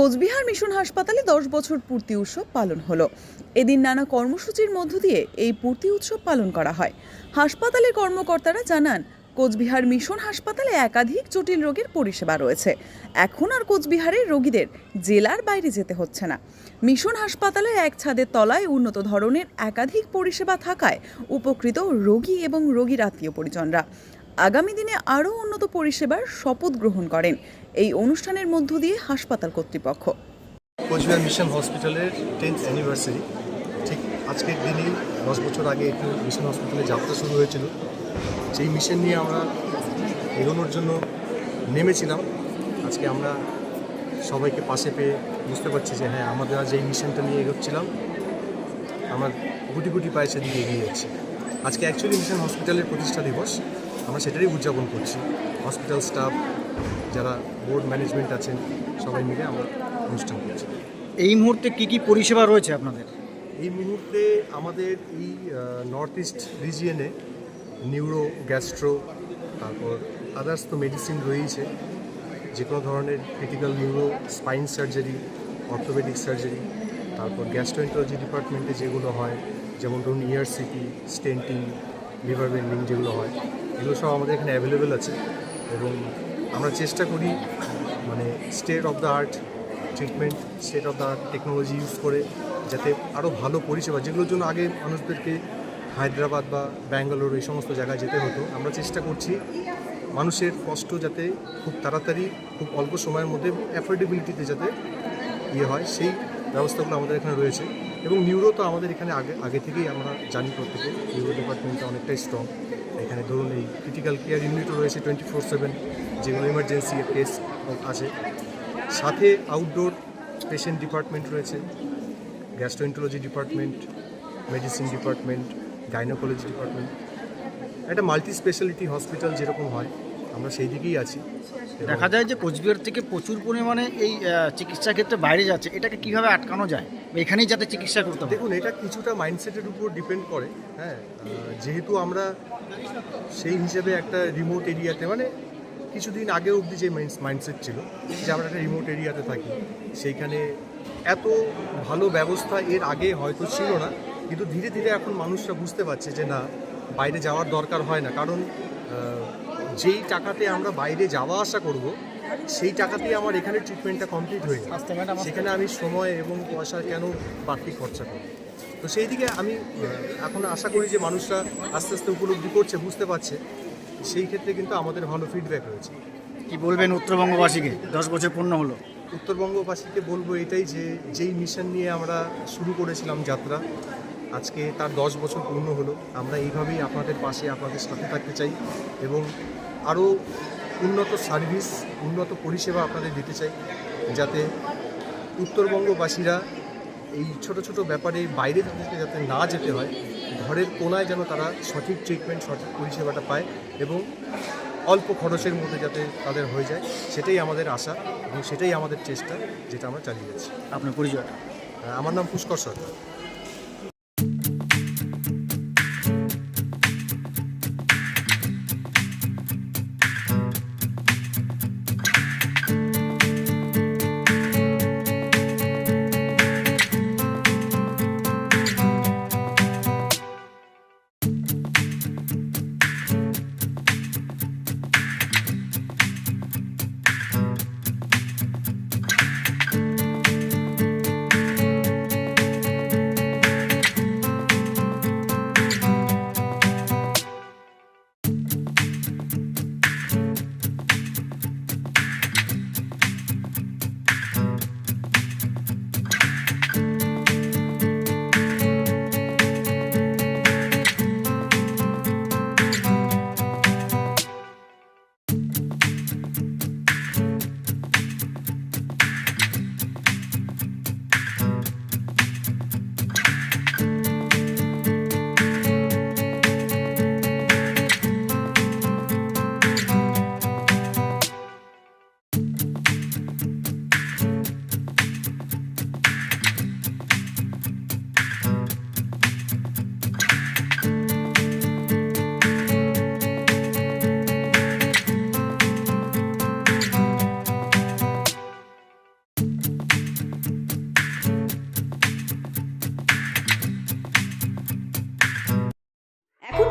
Cooch Behar mission হাসপাতালে দশ বছর পূর্তি উৎসব পালন হলো। এদিন নানা কর্মসূচির মধ্য দিয়ে এই পূর্তি উৎসব পালন করা হয়। হাসপাতালের কর্মকর্তারা জানান, কোচবিহার মিশন হাসপাতালে একাধিক জটিল রোগের পরিষেবা রয়েছে। এখন আর কোচবিহারের রোগীদের জেলার বাইরে যেতে হচ্ছে না। মিশন হাসপাতালের এক ছাদের তলায় উন্নত ধরনের একাধিক পরিষেবা থাকায় উপকৃত রোগী এবং রোগীর আত্মীয় পরিজনরা। আগামী দিনে আরও উন্নত পরিষেবার শপথ গ্রহণ করেন। এই অনুষ্ঠানের মধ্য দিয়ে হাসপাতাল কর্তৃপক্ষ। কোচবিহার মিশন হসপিটালের টেন্থ অ্যানিভার্সারি। ঠিক আজকের দিনেই, দশ বছর আগে একটু মিশন হসপিটালে যাত্রা শুরু হয়েছিল। সেই মিশন নিয়ে আমরা এগোনোর জন্য নেমেছিলাম, আজকে আমরা সবাইকে পাশে পেয়ে বুঝতে পারছি যে হ্যাঁ আমাদের আজ এই মিশনটা নিয়ে এগোচ্ছিলাম, আমরা গুটি গুটি পায়ে সেদিকে এগিয়ে যাচ্ছি। আজকে অ্যাকচুয়ালি মিশন হসপিটালের প্রতিষ্ঠা দিবস। আমরা সেটারই উদযাপন করছি। হসপিটাল স্টাফ যারা বোর্ড ম্যানেজমেন্ট আছেন সবাই মিলে আমরা অনুষ্ঠান করছি। এই মুহূর্তে কি কি পরিষেবা রয়েছে আপনাদের? এই মুহূর্তে আমাদের এই নর্থ ইস্ট রিজিয়নে নিউরো গ্যাস্ট্রো তারপর আদার্স তো মেডিসিন রয়েছে যে কোনো ধরনের critical neuro spine surgery orthopaedic surgery তারপর গ্যাস্ট্রোএন্টোলজি ডিপার্টমেন্টে যেগুলো হয় যেমন ধরুন ইয়ারসিটি স্টেন্টিং লিভার বেন্ডিং যেগুলো হয় এগুলো সব আমাদের এখানে অ্যাভেলেবেল আছে এবং আমরা চেষ্টা করি মানে state of the art treatment state of the art technology use করে যাতে আরও ভালো পরিষেবা, যেগুলোর জন্য আগে মানুষদেরকে হায়দ্রাবাদ বা ব্যাঙ্গালোর এই সমস্ত জায়গায় যেতে হতো, আমরা চেষ্টা করছি মানুষের কষ্ট যাতে খুব তাড়াতাড়ি, খুব অল্প সময়ের মধ্যে অ্যাফোর্ডেবিলিটিতে যাতে ইয়ে হয়, সেই ব্যবস্থাগুলো আমাদের এখানে রয়েছে। এবং নিউরো তো আমাদের এখানে আগে আগে থেকেই আমরা জানি প্রত্যেকে। নিউরো ডিপার্টমেন্টটা অনেকটাই স্ট্রং এখানে ধরুন এই ক্রিটিক্যাল কেয়ার ইউনিটও রয়েছে টোয়েন্টি ফোর সেভেন যেগুলো ইমার্জেন্সি কেস আছে। সাথে আউটডোর পেশেন্ট ডিপার্টমেন্ট রয়েছে। Gastroenterology department medicine department gynaecology department একটা মাল্টি স্পেশালিটি হসপিটাল যেরকম হয় আমরা সেই দিকেই আছি। দেখা যায় যে কোচবিহার থেকে প্রচুর পরিমাণে এই চিকিৎসা ক্ষেত্রে বাইরে যাচ্ছে। এটাকে কীভাবে আটকানো যায়? এখানেই যাতে চিকিৎসা করতে দেখুন এটা কিছুটা মাইন্ডসেটের উপর ডিপেন্ড করে হ্যাঁ? যেহেতু আমরা সেই হিসেবে একটা রিমোট এরিয়াতে মানে কিছুদিন আগে অবধি যে মাইন্ডসেট ছিল যে আমরা একটা রিমোট এরিয়াতে থাকি সেইখানে এত ভালো ব্যবস্থা এর আগে হয়তো ছিল না কিন্তু ধীরে ধীরে এখন মানুষরা বুঝতে পারছে যে না বাইরে যাওয়ার দরকার হয় না। কারণ যেই টাকাতে আমরা বাইরে যাওয়া আসা করব সেই টাকাতেই আমার এখানে ট্রিটমেন্টটা কমপ্লিট হয়ে যায় সেখানে আমি সময় এবং পয়সা কেন বাড়তি খরচা করি তো সেই দিকে আমি এখন আশা করি যে মানুষরা আস্তে আস্তে উপলব্ধি করছে বুঝতে পারছে। সেই ক্ষেত্রে কিন্তু আমাদের ভালো ফিডব্যাক রয়েছে। কি বলবেন উত্তরবঙ্গবাসীকে? দশ বছর পূর্ণ হলো। উত্তরবঙ্গবাসীকে বলব এটাই যে যেই মিশন নিয়ে আমরা শুরু করেছিলাম যাত্রা আজকে তার দশ বছর পূর্ণ হলো। আমরা এইভাবেই আপনাদের পাশে আপনাদের সাথে থাকতে চাই এবং আরও উন্নত সার্ভিস উন্নত পরিষেবা আপনাদের দিতে চাই যাতে উত্তরবঙ্গবাসীরা এই ছোট ছোট ব্যাপারে বাইরে তাদেরকে যাতে না যেতে হয় ঘরের কোনায় যেন তারা সঠিক ট্রিটমেন্ট সঠিক পরিষেবাটা পায় এবং অল্প খরচের মধ্যে যাতে তাদের হয়ে যায় সেটাই আমাদের আশা এবং সেটাই আমাদের চেষ্টা যেটা আমরা চালিয়ে যাচ্ছি। আপনার পরিচয়টা? আমার নাম পুষ্কর সরকার।